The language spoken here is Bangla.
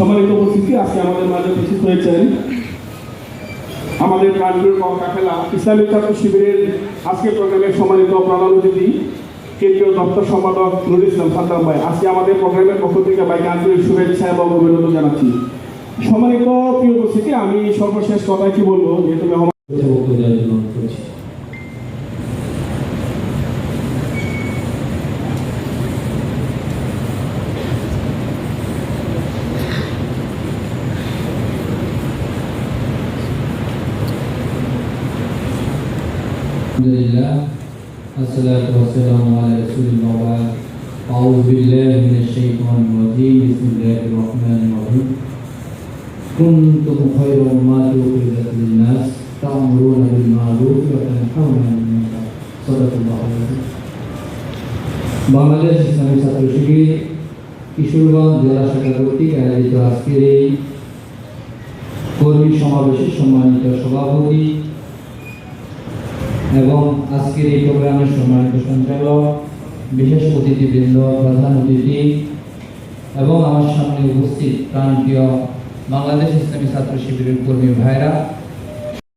সম্মানিত উপস্থিতি, আজকে আমাদের মাঝে উপস্থিত হয়েছেন আমাদের প্রাণপ্রিয় কাফেলা ইসলামিক ছাত্র শিবিরের আজকের প্রোগ্রামের সম্মানিত প্রধান অতিথি, কেন্দ্রীয় দপ্তর সম্পাদক নুরুল ইসলাম সাদ্দাম ভাই। আজকে আমাদের প্রোগ্রামের পক্ষ থেকে বাইকে আন্তরিক শুভেচ্ছা এবং অভিনন্দন জানাচ্ছি। সম্মানিত প্রিয় উপস্থিতি, আমি সর্বশেষ কথা কি বলব? যেহেতু আলহামদুলিল্লাহ আসসালাতু ওয়াসসালামু আলা রাসূলিল্লাহ ওয়া আউযু বিল্লাহি মিনাশ শাইতানির রাজীম বিসমিল্লাহির রহমানির রহিম কুনতুম খায়রা উম্মাতি উখরিজাত লিন-নাস তা'মুরুনা বিল মা'রুফ ওয়া তানহাউনা 'আনিল মুনকার সাদাকাল্লাহু আলাইহি বাংলাদেশ ইসলামী ছাত্র শিবির, কিশোরগঞ্জ জেলা শাখা কর্তৃক আয়োজিত আজকের এই কর্মী সমাবেশে সম্মানিত সভাপতি এবং আজকের এই প্রোগ্রামের সম্মানিত সঞ্চালক, বিশেষ অতিথিবৃন্দ, প্রধান অতিথি এবং আমার সামনে উপস্থিত প্রাণপ্রিয় বাংলাদেশ ইসলামী ছাত্র শিবিরের কর্মী ভাইরা